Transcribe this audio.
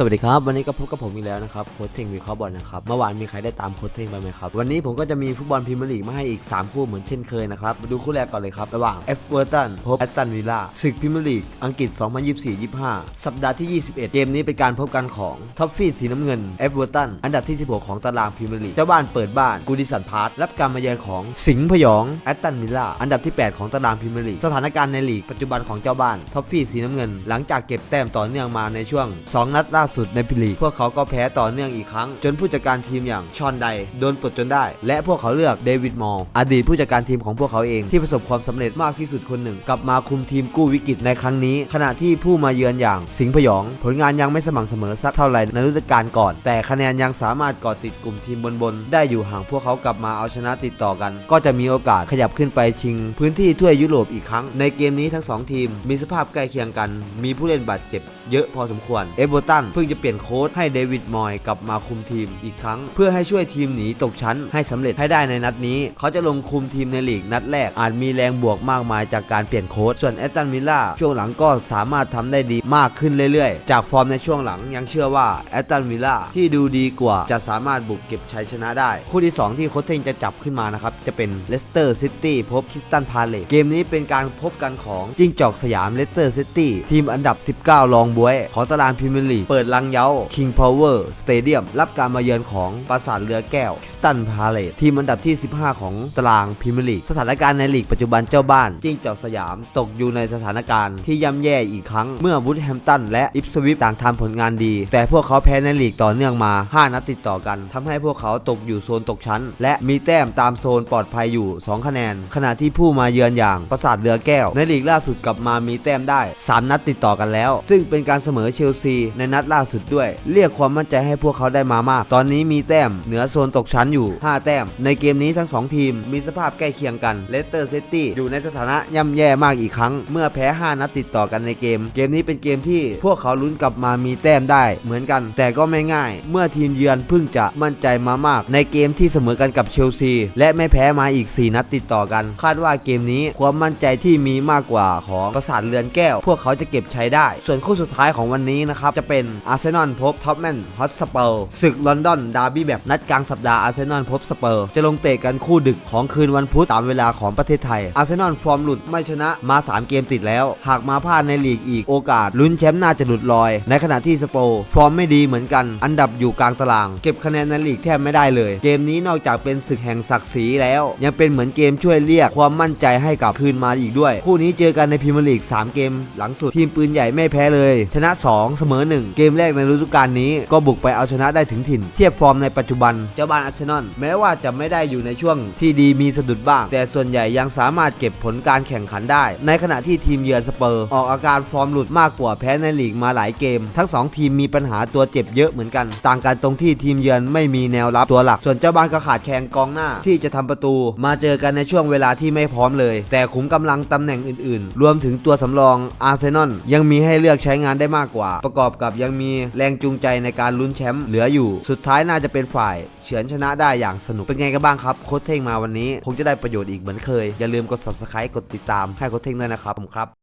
สวัสดีครับ วันนี้ก็พบกับผมอีกแล้วนะครับโค้ชเทงวิเคราะห์บอลนะครับเมื่อวานมีใครได้ตามโค้ชเทงไปไหมครับวันนี้ผมก็จะมีฟุตบอลพรีเมียร์ลีกมาให้อีก 3 คู่เหมือนเช่นเคยนะครับมาดูคู่แรกก่อนเลยครับ ระหว่างเอฟเวอร์ตันพบแอตตันวิลล่าศึกพรีเมียร์ลีกอังกฤษ 2024-25 สัปดาห์ที่ 21 เกมนี้เป็นการพบกันของท็อปฟีดสีน้ำเงินเอฟเวอร์ตันอันดับที่ 16 ของตารางพรีเมียร์ลีกเจ้าบ้านเปิดบ้านกูดิสันพาร์ทรับการมาเยือนของสิงห์พยองแอตตันวิลล่าอันดับที่ 8 ของตารางพรีเมียร์ลีกสถานการณ์ในลีกปัจจุบันของเจ้าบ้านท็อปฟีดสีน้ำเงิน หลังจากเก็บแต้มต่อเนื่องมาในช่วง 2 นัดล่าสุดในพรีเมียร์ลีกพวกเขาก็แพ้ต่อเนื่องอีกครั้ง จนผู้จัดการทีมอย่างชอนไดโดนปลดจนได้ และพวกเขาเลือกเดวิดมอลอดีตผู้จัดการทีมของพวกเขาเองที่ประสบความสำเร็จมากที่สุดคนหนึ่ง กลับมาคุมทีมกู้วิกฤตในครั้งนี้ ขณะที่ผู้มาเยือนอย่างสิงห์พยอง ผลงานยังไม่สม่ำเสมอสักเท่าไหร่ในฤดูกาลก่อน แต่คะแนนยังสามารถเกาะติดกลุ่มทีมบนๆได้อยู่ห่างพวกเขากลับมาเอาชนะติดต่อกัน ก็จะมีโอกาสขยับขึ้นไปชิง พื้นที่ถ้วยยุโรปอีกครั้ง ในเกมนี้ทั้งสองทีม มีสภาพใกล้เคียงกัน มีผู้เล่นบาดเจ็บเยอะพอสมควรเอเวอร์ตันเพิ่งจะเปลี่ยนโค้ชให้เดวิดมอยกลับมาคุมทีมอีกครั้ง เพื่อให้ช่วยทีมหนีตกชั้นให้สำเร็จให้ได้ในนัดนี้ เขาจะลงคุมทีมในลีกนัดแรก อาจมีแรงบวกมากมายจากการเปลี่ยนโค้ชส่วนแอตตันวิลล่าช่วงหลังก็สามารถทำได้ดีมากขึ้นเรื่อยๆ จากฟอร์มในช่วงหลังยังเชื่อว่าแอตตันวิลล่าที่ดูดีกว่าจะสามารถบุกเก็บชัยชนะได้ คู่ที่ 2 ที่โค้ชเทงจะจับขึ้นมานะครับจะเป็นเลสเตอร์ซิตี้พบคิสตันพาเลตเกมนี้เป็นการพบกันของจิ้งจอกสยามเลสเตอร์ซิตี้ทีมอันดับ 19 รองบวย ของตารางพรีเมียร์ลีกเปิดลังเยา King Power Stadium รับการมาเยือนของปราสาทเรือแก้วสตันพาเลตทีมอันดับที่ 15 ของตารางพรีเมียร์ลีกสถานการณ์ในลีกปัจจุบันเจ้าบ้านจิ้งจอกสยามตกอยู่ในสถานการณ์ที่ย่ำแย่อีกครั้ง เมื่อวูดแฮมตันและอิปสวิฟต่างทำผลงานดี แต่พวกเขาแพ้ในลีกต่อเนื่องมา 5 นัดติดต่อกันทำให้พวกเขาตกอยู่โซนตกชั้น และมีแต้มตามโซนปลอดภัยอยู่ 2 คะแนน ขณะที่ผู้มาเยือนอย่างปราสาทเรือแก้ว ในลีกล่าสุดกลับมามีแต้มได้ 3 นัดติดต่อกันแล้ว ซึ่งเป็นการเสมอเชลซีในนัดล่าสุดด้วย เรียกความมั่นใจให้พวกเขาได้มามาก ตอนนี้มีแต้มเหนือโซนตกชั้นอยู่ 5 แต้ม ในเกมนี้ทั้ง 2 ทีมมีสภาพใกล้เคียงกันเลสเตอร์ซิตี้อยู่ในสถานะย่ำแย่มากอีกครั้ง เมื่อแพ้ 5 นัดติดต่อกันในเกม เกมนี้เป็นเกมที่พวกเขาลุ้นกลับมามีแต้มได้เหมือนกัน แต่ก็ไม่ง่าย เมื่อทีมเยือนเพิ่งจะมั่นใจมามาก ในเกมที่เสมอกันกับเชลซีและไม่แพ้มาอีก 4 นัดติดต่อกัน คาดว่าเกมนี้ความมั่นใจที่มีมากกว่าของประสาทเรือนแก้ว พวกเขาจะเก็บใช้ได้ ส่วนคู่สุดท้ายของวันนี้นะครับจะเป็นอาร์เซนอลพบท็อปแมนฮอตสเปอร์ศึกลอนดอนดาร์บี้แบบนัดกลางสัปดาห์อาร์เซนอลพบสเปอร์จะลงเตะกันคู่ดึกของคืนวันพุธตามเวลาของประเทศไทย อาร์เซนอลฟอร์มหลุดไม่ชนะมา 3 เกมติดแล้ว หากมาพลาดในลีกอีกโอกาสลุ้นแชมป์น่าจะหลุดลอย ในขณะที่สเปอร์ฟอร์มไม่ดีเหมือนกัน อันดับอยู่กลางตาราง เก็บคะแนนในลีกแทบไม่ได้เลย เกมนี้นอกจากเป็นศึกแห่งศักดิ์ศรีแล้ว ยังเป็นเหมือนเกมช่วยเรียกความมั่นใจให้กับคืนมาอีกด้วย คู่นี้เจอกันในพรีเมียร์ลีก 3 เกม หลังสุดทีมปืนใหญ่ไม่แพ้เลย ชนะ 2 เสมอ 1 เกมมแรกในฤดูกาลนี้ ก็บุกไปเอาชนะได้ถึงถิ่น เทียบฟอร์มในปัจจุบันเจ้าบ้านอาร์เซนอลแม้ว่าจะไม่ได้อยู่ในช่วงที่ดีมีสะดุดบ้าง แต่ส่วนใหญ่ยังสามารถเก็บผลการแข่งขันได้ ในขณะที่ทีมเยือนสเปอร์ ออกอาการฟอร์มหลุดมากกว่าแพ้ในลีกมาหลายเกม ทั้งสองทีมมีปัญหาตัวเจ็บเยอะเหมือนกัน ต่างกันตรงที่ทีมเยือนไม่มีแนวรับตัวหลัก ส่วนเจ้าบ้านก็ขาดแคลนกองหน้าที่จะทำประตู มาเจอกันในช่วงเวลาที่ไม่พร้อมเลย แต่ขุมกำลังตำแหน่งอื่น ๆ รวมถึงตัวสำรองอาร์เซนอลยังมีให้เลือกใช้งานได้มากกว่า ประกอบกับยังมีแรงจูงใจในการลุ้นแชมป์เหลืออยู่ สุดท้ายน่าจะเป็นฝ่ายเฉือนชนะได้อย่างสนุก เป็นไงกันบ้างครับ โค้ชเท่งมาวันนี้ คงจะได้ประโยชน์อีกเหมือนเคย อย่าลืมกด subscribe กดติดตามให้โค้ชเท่งด้วยนะครับผมครับ